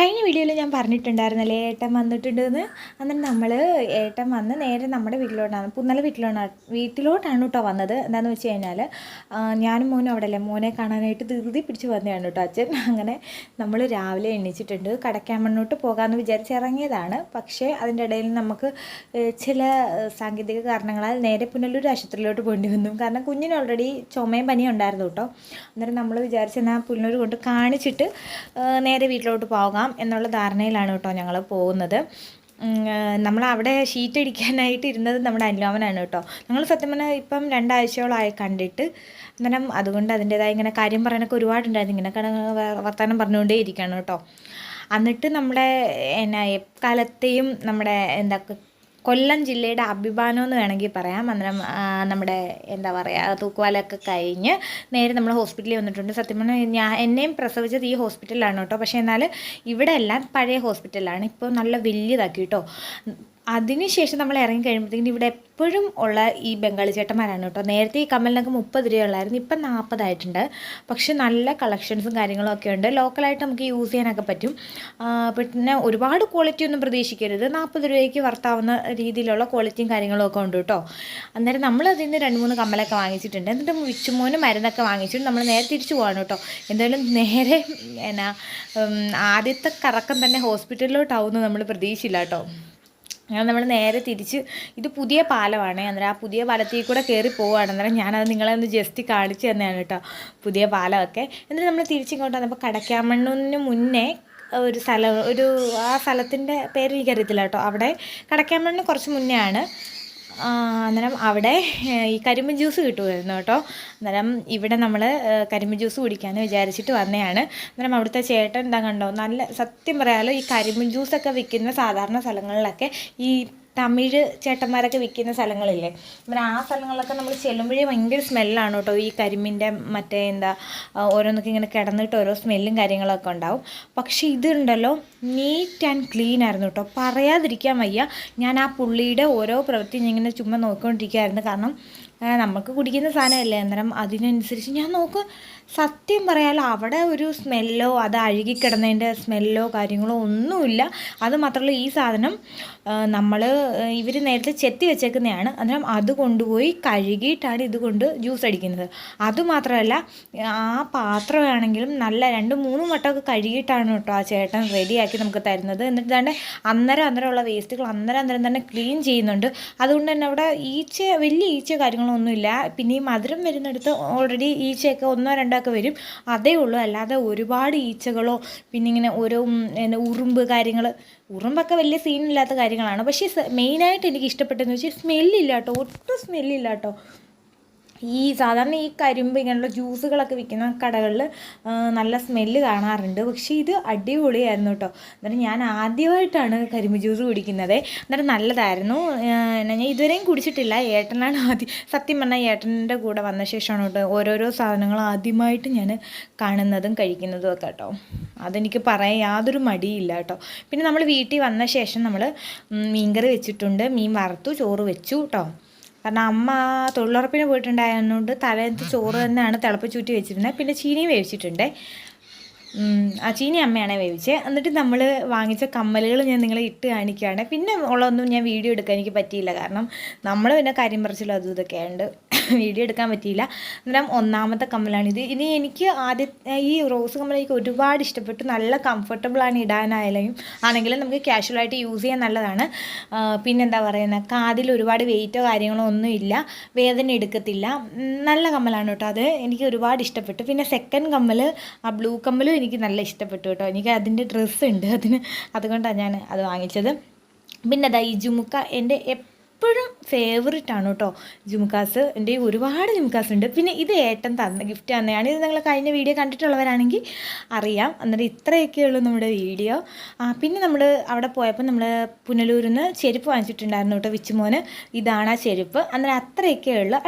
കഴിഞ്ഞ വീഡിയോയിൽ ഞാൻ പറഞ്ഞിട്ടുണ്ടായിരുന്നല്ലേ ഏട്ടൻ വന്നിട്ടുണ്ടെന്ന്? അന്നേരം നമ്മൾ ഏട്ടൻ വന്ന് നേരെ നമ്മുടെ വീട്ടിലോട്ടാണ്. പുന്നല വീട്ടിലോട്ടാണ് വീട്ടിലോട്ടാണ് കേട്ടോ വന്നത്. എന്താണെന്ന് വെച്ച് കഴിഞ്ഞാൽ ഞാനും മോനും അവിടെ അല്ലേ മോനെ കാണാനായിട്ട് ധൃതി പിടിച്ച് വന്നതാണ് കേട്ടോ അച്ഛൻ. അങ്ങനെ നമ്മൾ രാവിലെ എണീച്ചിട്ടുണ്ട്. കടക്കാമണ്ണോട്ട് പോകാമെന്ന് വിചാരിച്ച് ഇറങ്ങിയതാണ്. പക്ഷേ അതിന്റെ ഇടയിൽ നമുക്ക് ചില സാങ്കേതിക കാരണങ്ങളാൽ നേരെ പുനലൂർ ആശുപത്രിയിലോട്ട് പോകേണ്ടി വന്നു. കാരണം കുഞ്ഞിന് ഓൾറെഡി ചുമയും പനിയും ഉണ്ടായിരുന്നു കേട്ടോ. അന്നേരം നമ്മൾ വിചാരിച്ചെന്നാൽ പുനലൂർ കൊണ്ട് കാണിച്ചിട്ട് നേരെ വീട്ടിലോട്ട് പോകാം. എന്നുള്ള ധാരണയിലാണ് കേട്ടോ ഞങ്ങൾ പോകുന്നത്. നമ്മൾ അവിടെ ഷീറ്റ് അടിക്കാനായിട്ട് ഇരുന്നത് നമ്മുടെ അനുലോമനാണ് കേട്ടോ. ഞങ്ങൾ സത്യം പറഞ്ഞാൽ ഇപ്പം രണ്ടാഴ്ചയോളമായി കണ്ടിട്ട് അന്നേരം അതുകൊണ്ട് അതിന്റേതായ ഇങ്ങനെ കാര്യം പറയാനൊക്കെ ഒരുപാടുണ്ടായിരുന്നു. ഇങ്ങനെ വർത്തമാനം പറഞ്ഞുകൊണ്ടേ ഇരിക്കുകയാണ് കേട്ടോ. എന്നിട്ട് നമ്മുടെ എന്നാ എക്കാലത്തെയും നമ്മുടെ എന്താ കൊല്ലം ജില്ലയുടെ അഭിമാനം എന്ന് വേണമെങ്കിൽ പറയാം. അന്നേരം നമ്മുടെ എന്താ പറയുക തൂക്കുവാലൊക്കെ കഴിഞ്ഞ് നേരെ നമ്മൾ ഹോസ്പിറ്റലിൽ വന്നിട്ടുണ്ട്. സത്യം പറഞ്ഞാൽ ഞാൻ എന്നെയും പ്രസവിച്ചത് ഈ ഹോസ്പിറ്റലിലാണ് കേട്ടോ. പക്ഷേ എന്നാൽ ഇവിടെ എല്ലാം പഴയ ഹോസ്പിറ്റലാണ്. ഇപ്പോൾ നല്ല വലിയതാക്കി കേട്ടോ. അതിനുശേഷം നമ്മൾ ഇറങ്ങി കഴിയുമ്പോഴത്തേക്കും ഇവിടെ എപ്പോഴും ഉള്ള ഈ ബംഗാളി ചേട്ടന്മാരാണ് കേട്ടോ. നേരത്തെ ഈ കമ്മലിനൊക്കെ മുപ്പത് രൂപയുള്ളായിരുന്നു ഇപ്പം നാൽപ്പതായിട്ടുണ്ട്. പക്ഷേ നല്ല കളക്ഷൻസും കാര്യങ്ങളും ഒക്കെ ഉണ്ട്. ലോക്കലായിട്ട് നമുക്ക് യൂസ് ചെയ്യാനൊക്കെ പറ്റും. പിന്നെ ഒരുപാട് ക്വാളിറ്റി ഒന്നും പ്രതീക്ഷിക്കരുത്. നാൽപ്പത് രൂപയ്ക്ക് വർത്താവുന്ന രീതിയിലുള്ള ക്വാളിറ്റിയും കാര്യങ്ങളും ഒക്കെ ഉണ്ട് കേട്ടോ. അന്നേരം നമ്മൾ അതിൽ നിന്ന് രണ്ട് മൂന്ന് കമ്മലൊക്കെ വാങ്ങിച്ചിട്ടുണ്ട്. എന്നിട്ട് വിച്ചുമോന് മരുന്നൊക്കെ വാങ്ങിച്ചിട്ട് നമ്മൾ നേരെ തിരിച്ചു പോവാണ് കേട്ടോ. എന്തായാലും നേരെ എന്നാ ആദ്യത്തെ കറക്കം തന്നെ ഹോസ്പിറ്റലിലോട്ടാവുമെന്ന് നമ്മൾ പ്രതീക്ഷിച്ചില്ല കേട്ടോ. അങ്ങനെ നമ്മൾ നേരെ തിരിച്ച് ഇത് പുതിയ പാലമാണ്. അന്നേരം ആ പുതിയ പാലത്തിൽ കൂടെ കയറി പോവുകയാണ്. അന്നേരം ഞാനത് നിങ്ങളെ ഒന്ന് ജസ്റ്റ് കാണിച്ചു തന്നെയാണ് കേട്ടോ പുതിയ പാലമൊക്കെ. എന്നിട്ട് നമ്മൾ തിരിച്ചിങ്ങോട്ട് വന്നപ്പോൾ കടക്കാമണ്ണിന് മുന്നേ ഒരു സ്ഥലം ഒരു ആ സ്ഥലത്തിന്റെ പേര് എനിക്കറിയത്തില്ല കേട്ടോ. അവിടെ കടക്കാമണ്ണിന് കുറച്ച് മുന്നേ ആണ് അന്നേരം അവിടെ ഈ കരിമ്പ് ജ്യൂസ് കിട്ടുമായിരുന്നു കേട്ടോ. അന്നേരം ഇവിടെ നമ്മൾ കരിമ്പ് ജ്യൂസ് കുടിക്കാമെന്ന് വിചാരിച്ചിട്ട് വന്നതാണ് അന്നേരം അവിടുത്തെ ചേട്ടൻ എന്താ കണ്ടോ നല്ല സത്യം പറയാലോ ഈ കരിമ്പ് ജ്യൂസൊക്കെ വിൽക്കുന്ന സാധാരണ സ്ഥലങ്ങളിലൊക്കെ ഈ തമിഴ് ചേട്ടന്മാരൊക്കെ വിൽക്കുന്ന സ്ഥലങ്ങളില്ലേ? അങ്ങനെ ആ സ്ഥലങ്ങളിലൊക്കെ നമ്മൾ ചെല്ലുമ്പോഴേ ഭയങ്കര സ്മെല്ലാണ് കേട്ടോ. ഈ കരിമ്പിന്റെ മറ്റേ എന്താ ഓരോന്നൊക്കെ ഇങ്ങനെ കിടന്നിട്ട് ഓരോ സ്മെല്ലും കാര്യങ്ങളൊക്കെ ഉണ്ടാവും. പക്ഷേ ഇതുണ്ടല്ലോ നീറ്റ് ആൻഡ് ക്ലീൻ ആയിരുന്നു കേട്ടോ. പറയാതിരിക്കാൻ വയ്യ. ഞാൻ ആ പുള്ളിയുടെ ഓരോ പ്രവൃത്തി ഞാൻ ഇങ്ങനെ ചുമ്മാ നോക്കിക്കൊണ്ടിരിക്കുകയായിരുന്നു. കാരണം നമുക്ക് കുടിക്കുന്ന സാധനമല്ലേ? അന്നേരം അതിനനുസരിച്ച് ഞാൻ നോക്ക് സത്യം പറയാൽ അവിടെ ഒരു സ്മെല്ലോ അത് അഴുകിക്കിടന്നതിന്റെ സ്മെല്ലോ കാര്യങ്ങളോ ഒന്നുമില്ല. അത് മാത്രമല്ല ഈ സാധനം നമ്മൾ ഇവർ നേരത്തെ ചെത്തി വെച്ചേക്കുന്നതാണ്. അന്നേരം അത് കൊണ്ടുപോയി കഴുകിയിട്ടാണ് ഇതുകൊണ്ട് ജ്യൂസ് അടിക്കുന്നത്. അതുമാത്രമല്ല ആ പാത്രമാണെങ്കിലും നല്ല രണ്ട് മൂന്ന് വട്ടമൊക്കെ കഴുകിയിട്ടാണ് കേട്ടോ ആ ചേട്ടൻ റെഡിയാക്കി നമുക്ക് തരുന്നത്. എന്നിട്ട് തന്നെ അന്നേരം അന്നേരമുള്ള വേസ്റ്റുകൾ അന്നേരം അന്നേരം തന്നെ ക്ലീൻ ചെയ്യുന്നുണ്ട്. അതുകൊണ്ട് തന്നെ അവിടെ ഈച്ച വലിയ ഈച്ച കാര്യങ്ങളോ ഒന്നുമില്ല പിന്നെ ഈ മധുരം വരുന്നിടത്ത് ഓൾറെഡി ഈച്ചയൊക്കെ ഒന്നോ രണ്ടോ ഒക്കെ വരും. അതേ ഉള്ളൂ. അല്ലാതെ ഒരുപാട് ഈച്ചകളോ പിന്നെ ഇങ്ങനെ ഓരോ എന്താ ഉറുമ്പ് കാര്യങ്ങൾ ഉറുമ്പൊക്കെ വലിയ സീനില്ലാത്ത കാര്യങ്ങളാണ്. പക്ഷേ മെയിനായിട്ട് എനിക്ക് ഇഷ്ടപ്പെട്ടതെന്ന് വെച്ചാൽ സ്മെല്ലില്ല കേട്ടോ. ഒട്ടും സ്മെല്ലില്ല കേട്ടോ. ഈ സാധാരണ ഈ കരിമ്പ് ഇങ്ങനെയുള്ള ജ്യൂസുകളൊക്കെ വിൽക്കുന്ന കടകളിൽ നല്ല സ്മെല്ല് കാണാറുണ്ട്. പക്ഷേ ഇത് അടിപൊളിയായിരുന്നു കേട്ടോ. എന്നിട്ട് ഞാൻ ആദ്യമായിട്ടാണ് കരിമ്പ് ജ്യൂസ് കുടിക്കുന്നത്. എന്നിട്ട് നല്ലതായിരുന്നു. ഞാൻ ഇതുവരെയും കുടിച്ചിട്ടില്ല. ഏട്ടനാണ് ആദ്യം സത്യം പറഞ്ഞാൽ ഏട്ടന്റെ കൂടെ വന്ന ശേഷമാണ് കേട്ടോ ഓരോരോ സാധനങ്ങൾ ആദ്യമായിട്ട് ഞാൻ കാണുന്നതും കഴിക്കുന്നതും ഒക്കെ കേട്ടോ. അതെനിക്ക് പറയാൻ യാതൊരു മടിയില്ല കേട്ടോ. പിന്നെ നമ്മൾ വീട്ടിൽ വന്ന ശേഷം നമ്മൾ മീൻകറി വെച്ചിട്ടുണ്ട്. മീൻ വറുത്തു ചോറ് വെച്ചു കേട്ടോ. കാരണം അമ്മ തൊഴിലുറപ്പിന് പോയിട്ടുണ്ടായതുകൊണ്ട് തലേത്ത് ചോറ് തന്നെയാണ് തിളപ്പിച്ചൂറ്റി വെച്ചിരുന്നത്. പിന്നെ ചീനിയും വേവിച്ചിട്ടുണ്ട്. ആ ചീനി അമ്മയാണ് വേവിച്ചത് എന്നിട്ട് നമ്മൾ വാങ്ങിച്ച കമ്മലുകൾ ഞാൻ നിങ്ങളെ ഇട്ട് കാണിക്കുകയാണ്. പിന്നെ ഉള്ളതൊന്നും ഞാൻ വീഡിയോ എടുക്കാൻ എനിക്ക് പറ്റിയില്ല. കാരണം നമ്മൾ പിന്നെ കാര്യം പറിച്ചില്ല അതും ഇതൊക്കെ ആയതുകൊണ്ട് വീഡിയോ എടുക്കാൻ പറ്റിയില്ല. അന്നേരം ഒന്നാമത്തെ കമ്മലാണിത്. ഇനി എനിക്ക് ആദ്യം ഈ റോസ് കമ്മൽ എനിക്ക് ഒരുപാട് ഇഷ്ടപ്പെട്ടു. നല്ല കംഫർട്ടബിളാണ് ഇടാനായാലും. ആണെങ്കിലും നമുക്ക് കാഷ്വലായിട്ട് യൂസ് ചെയ്യാൻ നല്ലതാണ്. പിന്നെന്താ പറയുന്നത് കാതിൽ ഒരുപാട് വെയിറ്റോ കാര്യങ്ങളോ ഒന്നും ഇല്ല. വേദന എടുക്കത്തില്ല. നല്ല കമ്മലാണ് കേട്ടോ അത്. എനിക്ക് ഒരുപാട് ഇഷ്ടപ്പെട്ടു. പിന്നെ സെക്കൻഡ് കമ്മൽ ആ ബ്ലൂ കമ്മലും എനിക്ക് നല്ല ഇഷ്ടപ്പെട്ടു കേട്ടോ. എനിക്ക് അതിന്റെ ഡ്രസ്സ് ഉണ്ട്. അതിന് അതുകൊണ്ടാണ് ഞാൻ അത് വാങ്ങിച്ചത്. പിന്നെ അതാ ഈ ജുമുക്ക എന്റെ എപ്പോഴും ഫേവററ്റ് ആണ് കേട്ടോ. ജുമുക്കാസ് എന്റെ ഒരുപാട് ജുമുക്കാസ് ഉണ്ട്. പിന്നെ ഇത് ഏട്ടൻ തന്ന ഗിഫ്റ്റ് തന്നെയാണ്. ഇത് നിങ്ങൾ കഴിഞ്ഞ വീഡിയോ കണ്ടിട്ടുള്ളവരാണെങ്കിൽ അറിയാം. അന്നേരം ഇത്രയൊക്കെ ഉള്ളൂ നമ്മുടെ വീഡിയോ പിന്നെ നമ്മൾ അവിടെ പോയപ്പോൾ നമ്മൾ പുനലൂരിൽ നിന്ന് ചെരുപ്പ് വാങ്ങിച്ചിട്ടുണ്ടായിരുന്നു കേട്ടോ വിച്ചുമോന്. ഇതാണ് ആ ചെരുപ്പ്. അന്നേരം അത്രയൊക്കെ ഉള്ളൂ.